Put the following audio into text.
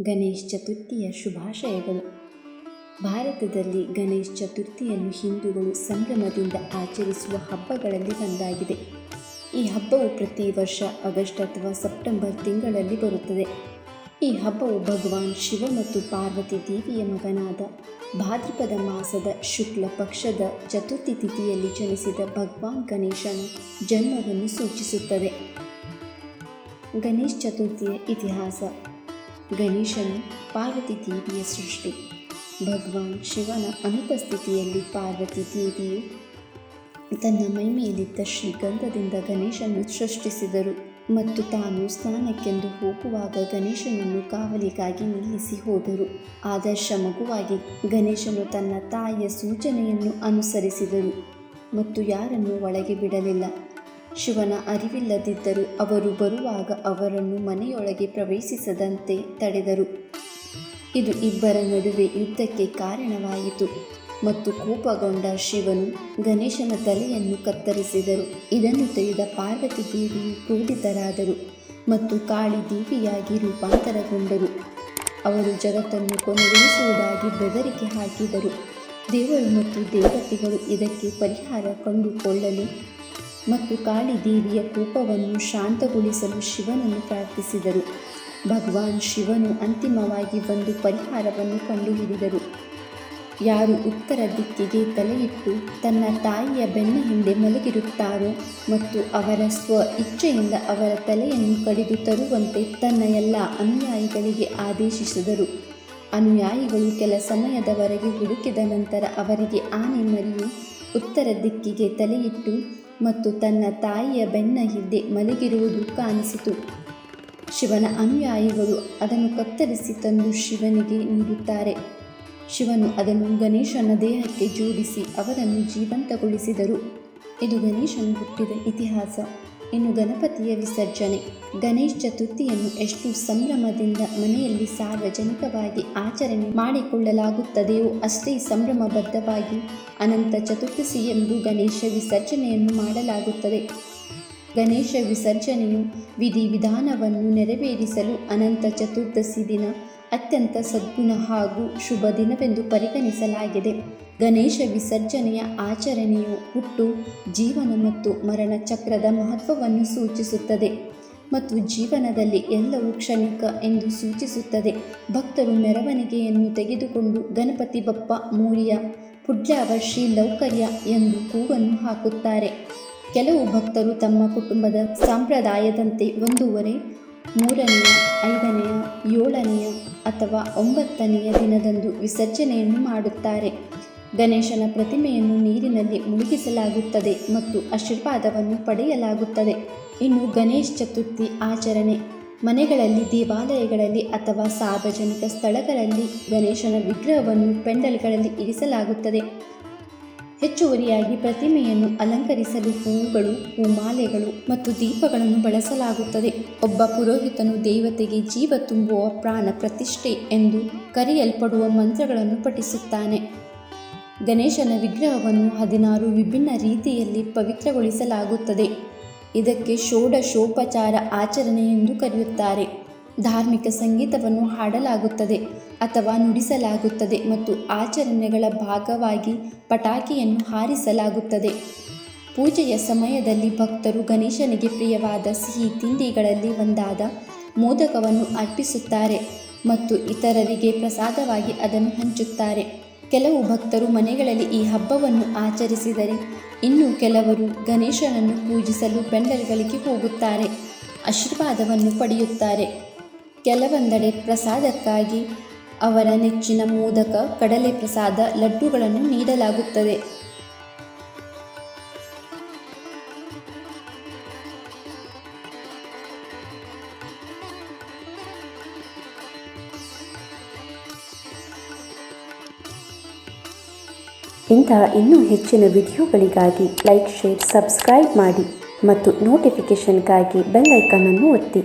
ಗಣೇಶ್ ಚತುರ್ಥಿಯ ಶುಭಾಶಯಗಳು. ಭಾರತದಲ್ಲಿ ಗಣೇಶ್ ಚತುರ್ಥಿಯನ್ನು ಹಿಂದೂಗಳು ಸಂಭ್ರಮದಿಂದ ಆಚರಿಸುವ ಹಬ್ಬಗಳಲ್ಲಿ ಒಂದಾಗಿದೆ. ಈ ಹಬ್ಬವು ಪ್ರತಿ ವರ್ಷ ಆಗಸ್ಟ್ ಅಥವಾ ಸೆಪ್ಟೆಂಬರ್ ತಿಂಗಳಲ್ಲಿ ಬರುತ್ತದೆ. ಈ ಹಬ್ಬವು ಭಗವಾನ್ ಶಿವ ಮತ್ತು ಪಾರ್ವತಿ ದೇವಿಯ ಮಗನಾದ ಭಾದ್ರಪದ ಮಾಸದ ಶುಕ್ಲ ಪಕ್ಷದ ಚತುರ್ಥಿ ತಿಥಿಯಲ್ಲಿ ಜನಿಸಿದ ಭಗವಾನ್ ಗಣೇಶನ ಜನ್ಮವನ್ನು ಸೂಚಿಸುತ್ತದೆ. ಗಣೇಶ್ ಚತುರ್ಥಿಯ ಇತಿಹಾಸ. ಗಣೇಶನು ಪಾರ್ವತಿ ದೇವಿಯ ಸೃಷ್ಟಿ. ಭಗವಾನ್ ಶಿವನ ಅನುಪಸ್ಥಿತಿಯಲ್ಲಿ ಪಾರ್ವತಿ ದೇವಿಯು ತನ್ನ ಮೈಮೇಲಿದ್ದ ಶ್ರೀಗಂಧದಿಂದ ಗಣೇಶನು ಸೃಷ್ಟಿಸಿದರು. ಮತ್ತು ತಾನು ಸ್ನಾನಕ್ಕೆಂದು ಹೋಗುವಾಗ ಗಣೇಶನನ್ನು ಕಾವಲಿಗಾಗಿ ನಿಲ್ಲಿಸಿ ಹೋದರು. ಆದರ್ಶ ಮಗುವಾಗಿ ಗಣೇಶನು ತನ್ನ ತಾಯಿಯ ಸೂಚನೆಯನ್ನು ಅನುಸರಿಸಿದರು. ಮತ್ತು ಯಾರನ್ನು ಒಳಗೆ ಬಿಡಲಿಲ್ಲ. ಶಿವನ ಅರಿವಿಲ್ಲದಿದ್ದರೂ ಅವರು ಬರುವಾಗ ಅವರನ್ನು ಮನೆಯೊಳಗೆ ಪ್ರವೇಶಿಸದಂತೆ ತಡೆದರು. ಇದು ಇಬ್ಬರ ನಡುವೆ ಯುದ್ಧಕ್ಕೆ ಕಾರಣವಾಯಿತು ಮತ್ತು ಕೋಪಗೊಂಡ ಶಿವನು ಗಣೇಶನ ತಲೆಯನ್ನು ಕತ್ತರಿಸಿದರು. ಇದನ್ನು ತಿಳಿದ ಪಾರ್ವತಿ ದೇವಿಯು ಕ್ರೋಧಿತರಾದರು ಮತ್ತು ಕಾಳಿ ದೇವಿಯಾಗಿ ರೂಪಾಂತರಗೊಂಡರು. ಅವರು ಜಗತ್ತನ್ನು ಕೊನೆಗೊಳಿಸುವುದಾಗಿ ಬೆದರಿಕೆ ಹಾಕಿದರು. ದೇವರು ಮತ್ತು ದೇವತೆಗಳು ಇದಕ್ಕೆ ಪರಿಹಾರ ಕಂಡುಕೊಳ್ಳಲು. ಮತ್ತು ಕಾಳಿ ದೇವಿಯ ಕೋಪವನ್ನು ಶಾಂತಗೊಳಿಸಲು ಶಿವನನ್ನು ಪ್ರಾರ್ಥಿಸಿದರು. ಭಗವಾನ್ ಶಿವನು ಅಂತಿಮವಾಗಿ ಒಂದು ಪರಿಹಾರವನ್ನು ಕಂಡುಹಿಡಿದರು. ಯಾರು ಉತ್ತರ ದಿಕ್ಕಿಗೆ ತಲೆಯಿಟ್ಟು ತನ್ನ ತಾಯಿಯ ಬೆನ್ನ ಹಿಂದೆ ಮಲಗಿರುತ್ತಾರೋ ಮತ್ತು ಅವರ ಸ್ವ ಇಚ್ಛೆಯಿಂದ ಅವರ ತಲೆಯನ್ನು ಕಡಿದು ತರುವಂತೆ ತನ್ನ ಎಲ್ಲ ಅನುಯಾಯಿಗಳಿಗೆ ಆದೇಶಿಸಿದರು. ಅನುಯಾಯಿಗಳು ಕೆಲ ಸಮಯದವರೆಗೆ ಹುಡುಕಿದ ನಂತರ ಅವರಿಗೆ ಆನೆ ಮರಿಯು ಉತ್ತರ ದಿಕ್ಕಿಗೆ ತಲೆಯಿಟ್ಟು ಮತ್ತು ತನ್ನ ತಾಯಿಯ ಬೆನ್ನ ಹಿಂದೆ ಮಲಗಿರುವುದು ಕಾಣಿಸಿತು. ಶಿವನ ಅನುಯಾಯಿಗಳು ಅದನ್ನು ಕತ್ತರಿಸಿ ತಂದು ಶಿವನಿಗೆ ನೀಡುತ್ತಾರೆ. ಶಿವನು ಅದನ್ನು ಗಣೇಶನ ದೇಹಕ್ಕೆ ಜೋಡಿಸಿ ಅವರನ್ನು ಜೀವಂತಗೊಳಿಸಿದರು. ಇದು ಗಣೇಶನು ಹುಟ್ಟಿದ ಇತಿಹಾಸ. ಇನ್ನು ಗಣಪತಿಯ ವಿಸರ್ಜನೆ. ಗಣೇಶ ಚತುರ್ಥಿಯನ್ನು ಎಷ್ಟು ಸಂಭ್ರಮದಿಂದ ಮನೆಯಲ್ಲಿ ಸಾರ್ವಜನಿಕವಾಗಿ ಆಚರಣೆ ಮಾಡಿಕೊಳ್ಳಲಾಗುತ್ತದೆಯೋ ಅಷ್ಟೇ ಸಂಭ್ರಮಬದ್ಧವಾಗಿ ಅನಂತ ಚತುರ್ದಶಿ ಎಂದು ಗಣೇಶ ವಿಸರ್ಜನೆಯನ್ನು ಮಾಡಲಾಗುತ್ತದೆ. ಗಣೇಶ ವಿಸರ್ಜನೆಯು ವಿಧಿವಿಧಾನವನ್ನು ನೆರವೇರಿಸಲು ಅನಂತ ಚತುರ್ದಶಿ ದಿನ ಅತ್ಯಂತ ಸದ್ಗುಣ ಹಾಗೂ ಶುಭ ದಿನವೆಂದು ಪರಿಗಣಿಸಲಾಗಿದೆ. ಗಣೇಶ ವಿಸರ್ಜನೆಯ ಆಚರಣೆಯು ಹುಟ್ಟು, ಜೀವನ ಮತ್ತು ಮರಣ ಚಕ್ರದ ಮಹತ್ವವನ್ನು ಸೂಚಿಸುತ್ತದೆ ಮತ್ತು ಜೀವನದಲ್ಲಿ ಎಲ್ಲವೂ ಕ್ಷಣಿಕ ಎಂದು ಸೂಚಿಸುತ್ತದೆ. ಭಕ್ತರು ಮೆರವಣಿಗೆಯನ್ನು ತೆಗೆದುಕೊಂಡು ಗಣಪತಿ ಬಪ್ಪ, ಮೂರಿಯ ಪುಡ್ಯಾವರ್ಷಿ ಲೌಕರ್ಯ ಎಂದು ಕೂಗನ್ನು ಹಾಕುತ್ತಾರೆ. ಕೆಲವು ಭಕ್ತರು ತಮ್ಮ ಕುಟುಂಬದ ಸಂಪ್ರದಾಯದಂತೆ ಒಂದೂವರೆ ಮೂರನೆಯ, ಐದನೆಯ, ಏಳನೆಯ ಅಥವಾ ಒಂಬತ್ತನೆಯ ದಿನದಂದು ವಿಸರ್ಜನೆಯನ್ನು ಮಾಡುತ್ತಾರೆ. ಗಣೇಶನ ಪ್ರತಿಮೆಯನ್ನು ನೀರಿನಲ್ಲಿ ಮುಳುಗಿಸಲಾಗುತ್ತದೆ ಮತ್ತು ಆಶೀರ್ವಾದವನ್ನು ಪಡೆಯಲಾಗುತ್ತದೆ. ಇನ್ನು ಗಣೇಶ್ ಚತುರ್ಥಿ ಆಚರಣೆ. ಮನೆಗಳಲ್ಲಿ, ದೇವಾಲಯಗಳಲ್ಲಿ ಅಥವಾ ಸಾರ್ವಜನಿಕ ಸ್ಥಳಗಳಲ್ಲಿ ಗಣೇಶನ ವಿಗ್ರಹವನ್ನು ಪೆಂಡಲ್ಗಳಲ್ಲಿ ಇರಿಸಲಾಗುತ್ತದೆ. ಹೆಚ್ಚುವರಿಯಾಗಿ ಪ್ರತಿಮೆಯನ್ನು ಅಲಂಕರಿಸಲು ಹೂವುಗಳು, ಹೂಮಾಲೆಗಳು ಮತ್ತು ದೀಪಗಳನ್ನು ಬಳಸಲಾಗುತ್ತದೆ. ಒಬ್ಬ ಪುರೋಹಿತನು ದೇವತೆಗೆ ಜೀವ ತುಂಬುವ ಪ್ರಾಣ ಪ್ರತಿಷ್ಠೆ ಎಂದು ಕರೆಯಲ್ಪಡುವ ಮಂತ್ರಗಳನ್ನು ಪಠಿಸುತ್ತಾನೆ. ಗಣೇಶನ ವಿಗ್ರಹವನ್ನು ಹದಿನಾರು ವಿಭಿನ್ನ ರೀತಿಯಲ್ಲಿ ಪವಿತ್ರಗೊಳಿಸಲಾಗುತ್ತದೆ. ಇದಕ್ಕೆ ಷೋಡಶೋಪಚಾರ ಆಚರಣೆ ಎಂದು ಕರೆಯುತ್ತಾರೆ. ಧಾರ್ಮಿಕ ಸಂಗೀತವನ್ನು ಹಾಡಲಾಗುತ್ತದೆ ಅಥವಾ ನುಡಿಸಲಾಗುತ್ತದೆ ಮತ್ತು ಆಚರಣೆಗಳ ಭಾಗವಾಗಿ ಪಟಾಕಿಯನ್ನು ಹಾರಿಸಲಾಗುತ್ತದೆ. ಪೂಜೆಯ ಸಮಯದಲ್ಲಿ ಭಕ್ತರು ಗಣೇಶನಿಗೆ ಪ್ರಿಯವಾದ ಸಿಹಿ ತಿಂಡಿಗಳಲ್ಲಿ ಒಂದಾದ ಮೋದಕವನ್ನು ಅರ್ಪಿಸುತ್ತಾರೆ ಮತ್ತು ಇತರರಿಗೆ ಪ್ರಸಾದವಾಗಿ ಅದನ್ನು ಹಂಚುತ್ತಾರೆ. ಕೆಲವು ಭಕ್ತರು ಮನೆಗಳಲ್ಲಿ ಈ ಹಬ್ಬವನ್ನು ಆಚರಿಸಿದರೆ ಇನ್ನು ಕೆಲವರು ಗಣೇಶನನ್ನು ಪೂಜಿಸಲು ಪೆಂಡಲ್ಗಳಿಗೆ ಹೋಗುತ್ತಾರೆ, ಆಶೀರ್ವಾದವನ್ನು ಪಡೆಯುತ್ತಾರೆ. ಕೆಲವೊಂದೆಡೆ ಪ್ರಸಾದಕ್ಕಾಗಿ ಅವರ ನೆಚ್ಚಿನ ಮೋದಕ, ಕಡಲೆ ಪ್ರಸಾದ, ಲಡ್ಡುಗಳನ್ನು ನೀಡಲಾಗುತ್ತದೆ. ಇಂತಹ ಇನ್ನೂ ಹೆಚ್ಚಿನ ವಿಡಿಯೋಗಳಿಗಾಗಿ ಲೈಕ್ ಶೇರ್ ಸಬ್ಸ್ಕ್ರೈಬ್ ಮಾಡಿ ಮತ್ತು ನೋಟಿಫಿಕೇಷನ್ಗಾಗಿ ಬೆಲ್ ಐಕನ್ ಅನ್ನು ಒತ್ತಿ.